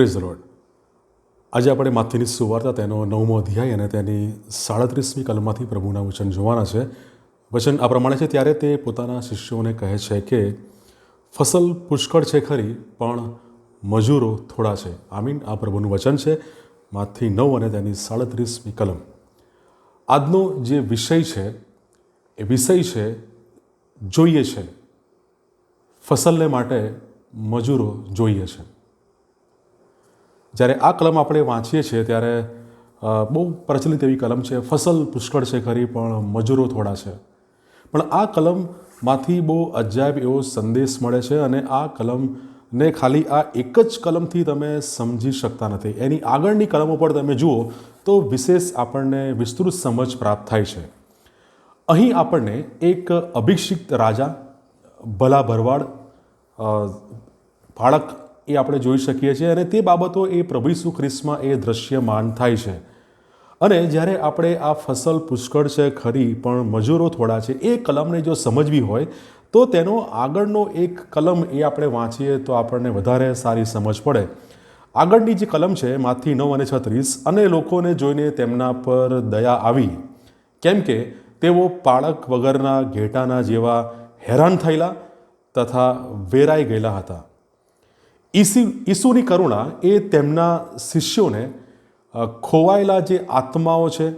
Praise road. આજે આપણે માથીની સુવાર્તા, તેનો નવમો અધ્યાય અને તેની સાડત્રીસમી કલમમાંથી પ્રભુના વચન જોવાના છે. વચન આ પ્રમાણે છે, ત્યારે તે પોતાના શિષ્યોને કહે છે કે, ફસલ પુષ્કળ છે ખરી, પણ મજૂરો થોડા છે. આમીન, આ પ્રભુનું વચન છે માથી નવ અને તેની સાડત્રીસમી કલમ. આજનો જે વિષય છે, એ વિષય છે, જોઈએ છે. ફસલને માટે મજૂરો જોઈએ છે. જ્યારે આ કલમ આપણે વાંચીએ છીએ ત્યારે બહુ પ્રચલિત એવી કલમ છે, ફસલ પુષ્કળ છે ખરી, પણ મજૂરો થોડા છે. પણ આ કલમમાંથી બહુ અજાયબ એવો સંદેશ મળે છે અને આ કલમને ખાલી આ એક જ કલમથી તમે સમજી શકતા નથી. એની આગળની કલમો પર તમે જુઓ તો વિશેષ આપણને વિસ્તૃત સમજ પ્રાપ્ત થાય છે. અહીં આપણને એક અભિષિક્ત રાજા, ભલા ભરવાડ બાળક એ આપણે જોઈ શકીએ છીએ અને તે બાબતો એ પ્રભુ ઈસુ ખ્રિસ્તમાં એ દ્રશ્યમાન થાય છે. અને જ્યારે આપણે આ ફસલ પુષ્કળ છે, ખરી, પણ મજૂરો થોડા છે, એ કલમને જો સમજવી હોય, તો તેનો આગળનો એક કલમ એ આપણે વાંચીએ તો આપણને વધારે સારી સમજ પડે. આગળની જે કલમ છે, માથી નવ અને છત્રીસ, અને લોકોને જોઈને તેમના પર દયા આવી. કેમ કે તેઓ પાળક વગરના ઘેટાના જેવા હેરાન થયેલા તથા વેરાઈ ગયેલા હતા. ઈસુ, ઈસુની કરુણા એ તેમના શિષ્યોને ખોવાયેલા જે આત્માઓ છે,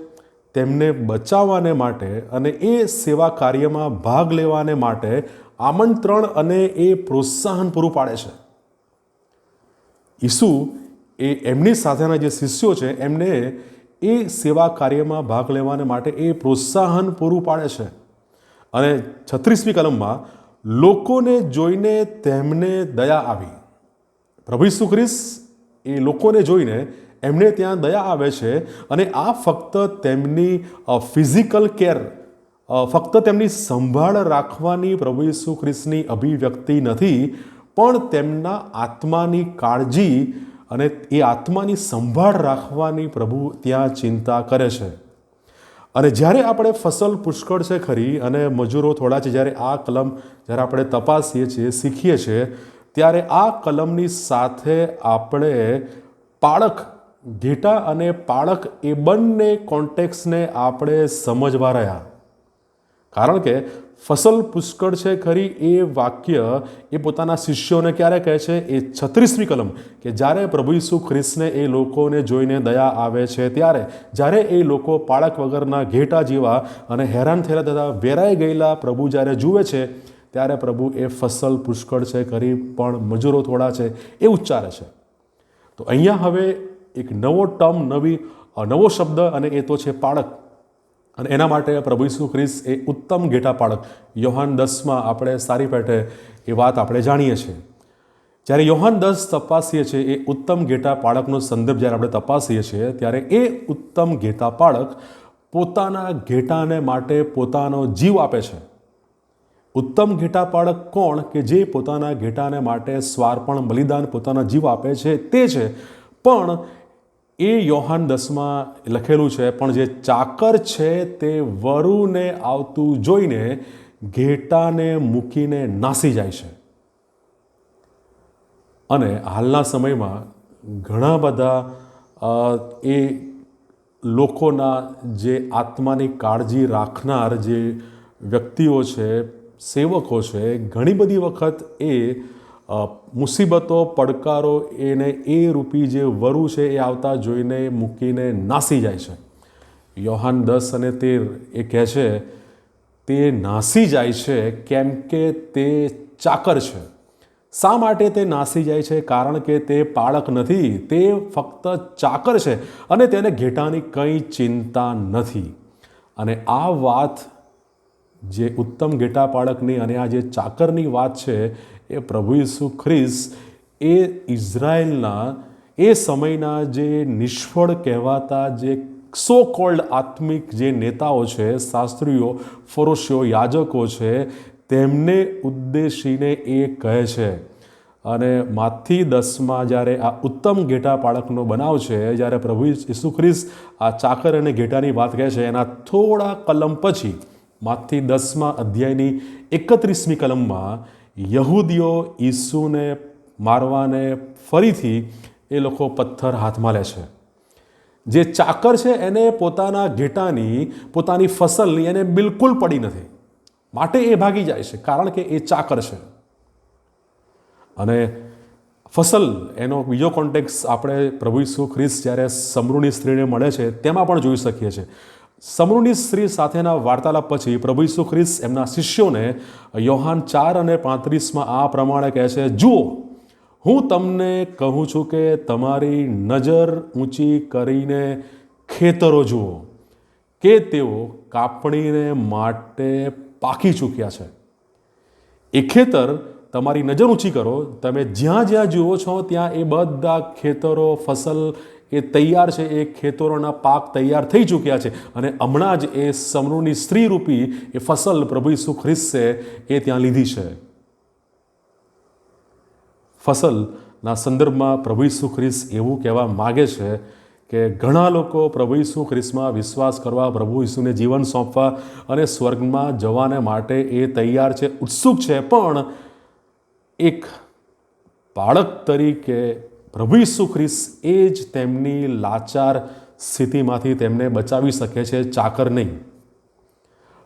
તેમને બચાવવાને માટે અને એ સેવા કાર્યમાં ભાગ લેવાને માટે આમંત્રણ અને એ પ્રોત્સાહન પૂરું પાડે છે. ઈસુ એ એમની સાથેના જે શિષ્યો છે, એમને એ સેવા કાર્યમાં ભાગ લેવાને માટે એ પ્રોત્સાહન પૂરું પાડે છે. અને છત્રીસમી કલમમાં, લોકોને જોઈને તેમને દયા આવી. પ્રભુ ઈસુ ખ્રિસ્ત એ લોકોને જોઈને એમને ત્યાં દયા આવે છે અને આ ફક્ત તેમની ફિઝિકલ કેર ફક્ત તેમની સંભાળ રાખવાની પ્રભુ ઈસુ ખ્રિસ્તની અભિવ્યક્તિ નથી, પણ તેમના આત્માની કાળજી અને એ આત્માની સંભાળ રાખવાની પ્રભુ ત્યાં ચિંતા કરે છે. અને જ્યારે આપણે ફસલ પુષ્કળ છે ખરી અને મજૂરો થોડા છે, જ્યારે આ કલમ જ્યારે આપણે તપાસીએ છીએ, શીખીએ છીએ ત્યારે આ કલમની સાથે આપણે પાળક ઘેટા અને પાળક એ બંને કોન્ટેક્સને આપણે સમજવા રહ્યા. કારણ કે ફસલ પુષ્કળ છે ખરી એ વાક્ય એ પોતાના શિષ્યોને ક્યારે કહે છે? એ છત્રીસમી કલમ. કે જ્યારે પ્રભુ ઈસુ ખ્રિસ્તને એ લોકોને જોઈને દયા આવે છે, ત્યારે જ્યારે એ લોકો પાળક વગરના ઘેટા જેવા અને હેરાન થયેલા તથા વેરાઈ ગયેલા પ્રભુ જ્યારે જુએ છે ત્યારે પ્રભુ એ ફસલ પુષ્કળ છે ખરી પણ મજૂરો થોડા છે, એ ઉચ્ચારે છે. તો અહીંયા હવે એક નવો ટર્મ, નવી નવો શબ્દ અને એ તો છે પાળક અને એના માટે પ્રભુ ઈસુ ખ્રિસ્ત એ ઉત્તમ ઘેટા પાળક યોહાન દસમાં આપણે સારી પેટે એ વાત આપણે જાણીએ છીએ. જ્યારે યોહાન દસ તપાસીએ છીએ, એ ઉત્તમ ઘેટા પાળકનો સંદર્ભ જ્યારે આપણે તપાસીએ છીએ, ત્યારે એ ઉત્તમ ઘેટા પાળક પોતાના ઘેટાને માટે પોતાનો જીવ આપે છે. ઉત્તમ ઘેટા પાળક કોણ કે જે પોતાના ઘેટાને માટે સ્વાર્પણ બલિદાન પોતાના જીવ આપે છે તે છે. પણ એ યોહાન દસમાં લખેલું છે, પણ જે ચાકર છે તે વરુને આવતું જોઈને ઘેટાને મૂકીને નાસી જાય છે. અને હાલના સમયમાં ઘણા બધા એ લોકોના જે આત્માની કાળજી રાખનાર જે વ્યક્તિઓ છે સેવકો છે, ઘણી બધી વખત એ મુસીબતો, પડકારો એને એ રૂપી જે વરુ છે એ આવતા જોઈને મૂકીને નાસી જાય છે. યોહાન દસ અને તેર એ કહે છે, તે નાસી જાય છે કેમ કે તે ચાકર છે. શા માટે તે નાસી જાય છે? કારણ કે તે પાળક નથી, તે ફક્ત ચાકર છે અને તેને ઘેટાની કંઈ ચિંતા નથી. અને આ વાત જે ઉત્તમ ઘેટા પાળકની અને આ જે ચાકરની વાત છે એ પ્રભુ ઈસુ ખ્રિસ્ત એ ઇઝરાયલના એ સમયના જે નિષ્ફળ કહેવાતા જે સો કોલ્ડ આત્મિક જે નેતાઓ છે, શાસ્ત્રીઓ, ફરોશીઓ, યાજકો છે, તેમને ઉદ્દેશીને એ કહે છે. અને માથી દસમાં જ્યારે આ ઉત્તમ ઘેટા પાળકનો બનાવ છે, જ્યારે પ્રભુ ઈસુ ખ્રિસ્ત આ ચાકર અને ઘેટાની વાત કહે છે, એના થોડા કલમ પછી માથી દસમાં અધ્યાયની એકત્રીસમી કલમમાં યહૂદીઓ ઈસુને મારવાને ફરીથી એ લોકો પથ્થર હાથમાં લે છે. જે ચાકર છે એને પોતાના ઘેટાની, પોતાની ફસલની એને બિલકુલ પડી નથી. માટે એ ભાગી જાય છે, કારણ કે એ ચાકર છે. અને ફસલ, એનો બીજો કોન્ટેક્સ આપણે પ્રભુ ઈસુ ખ્રિસ્ત જ્યારે સમૃહની સ્ત્રીને મળે છે, તેમાં પણ જોઈ શકીએ છીએ. સમરૂની સ્ત્રી સાથેના વાર્તાલાપ પછી પ્રભુ ઈસુ ખ્રિસ્ત એમના શિષ્યોને યોહાન ચાર અને પાંત્રીસમાં આ પ્રમાણે કહે છે, જુઓ, હું તમને કહું છું કે તમારી નજર ઊંચી કરીને ખેતરો જુઓ, કે તેઓ કાપણીને માટે પાકી ચૂક્યા છે. એ ખેતર તમારી નજર ઊંચી કરો, તમે જ્યાં જ્યાં જુઓ છો, ત્યાં એ બધા ખેતરો, ફસલ એ તૈયાર છે, એ ખેતરોના પાક તૈયાર થઈ ચૂક્યા છે અને હમણાં જ એ સમૃહની સ્ત્રી રૂપી એ ફસલ પ્રભુ ઈસુ ખ્રિસ્તે એ ત્યાં લીધી છે. ફસલના સંદર્ભમાં પ્રભુ ઈસુ ખ્રિસ્ત એવું કહેવા માગે છે કે ઘણા લોકો પ્રભુ ઈસુ ખ્રિસ્તમાં વિશ્વાસ કરવા પ્રભુ ઈસુને જીવન સોંપવા અને સ્વર્ગમાં જવાને માટે એ તૈયાર છે, ઉત્સુક છે, પણ એક બાળક તરીકે પ્રભુ ઈસુ ખ્રિસ્ત એ જ તેમની લાચાર સ્થિતિમાંથી તેમને બચાવી શકે છે, ચાકર નહીં.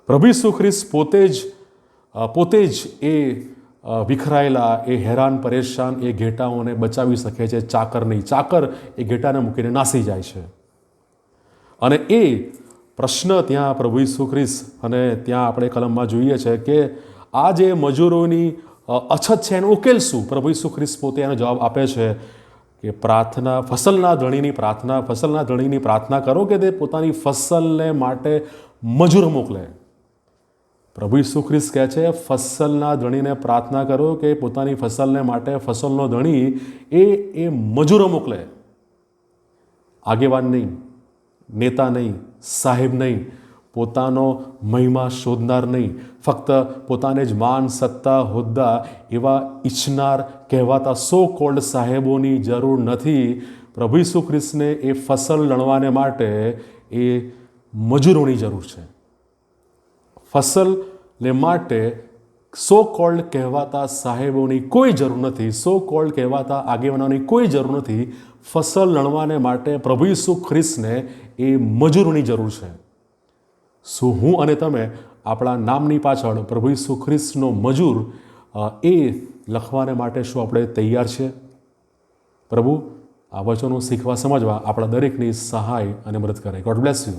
પ્રભુ ઈસુ ખ્રિસ્ત પોતે જ પોતે જ એ વિખરાયેલા, એ હેરાન, પરેશાન એ ઘેટાઓને બચાવી શકે છે, ચાકર નહીં. ચાકર એ ઘેટાને મૂકીને નાસી જાય છે. અને એ પ્રશ્ન ત્યાં પ્રભુ ઈસુ ખ્રિસ્ત અને ત્યાં આપણે કલમમાં જોઈએ છે કે આ જે મજૂરોની અછત છે, એનો ઉકેલ શું? પ્રભુ ઈસુ ખ્રિસ્ત પોતે એનો જવાબ આપે છે કે પ્રાર્થના, ફસલના ધણીની પ્રાર્થના, ફસલના ધણીની પ્રાર્થના કરો કે તે પોતાની ફસલને માટે મજૂર મોકલે. પ્રભુ ઈસુ કહે છે, ફસલના ધણીને પ્રાર્થના કરો કે પોતાની ફસલને માટે ફસલનો ધણી એ એ મજૂરો મોકલે. આગેવાન નહીં, નેતા નહીં, સાહેબ નહીં પોતાનો મહિમા શોધનાર નહીં. ફક્ત પોતાને જ માન, સત્તા, હોદ્દા એવા ઈચ્છનાર કહેવાતા સો કોલ્ડ સાહેબોની જરૂર નથી. પ્રભુ ઈસુ ખ્રિસ્તને એ ફસલ લણવાને માટે એ મજૂરોની જરૂર છે. ફસલને માટે સો કોલ્ડ કહેવાતા સાહેબોની કોઈ જરૂર નથી, સો કોલ્ડ કહેવાતા આગેવાનોની કોઈ જરૂર નથી. ફસલ લણવાને માટે પ્રભુ ઈસુ ખ્રિસ્તને એ મજૂરોની જરૂર છે. શું હું અને તમે આપણા નામની પાછળ પ્રભુ ઈસુ ખ્રિસ્તનો મજૂર એ લખવાને માટે શું આપણે તૈયાર છે? પ્રભુ, આ વચનો શીખવા સમજવા આપણા દરેકની સહાય અને મદદ કરે. God bless you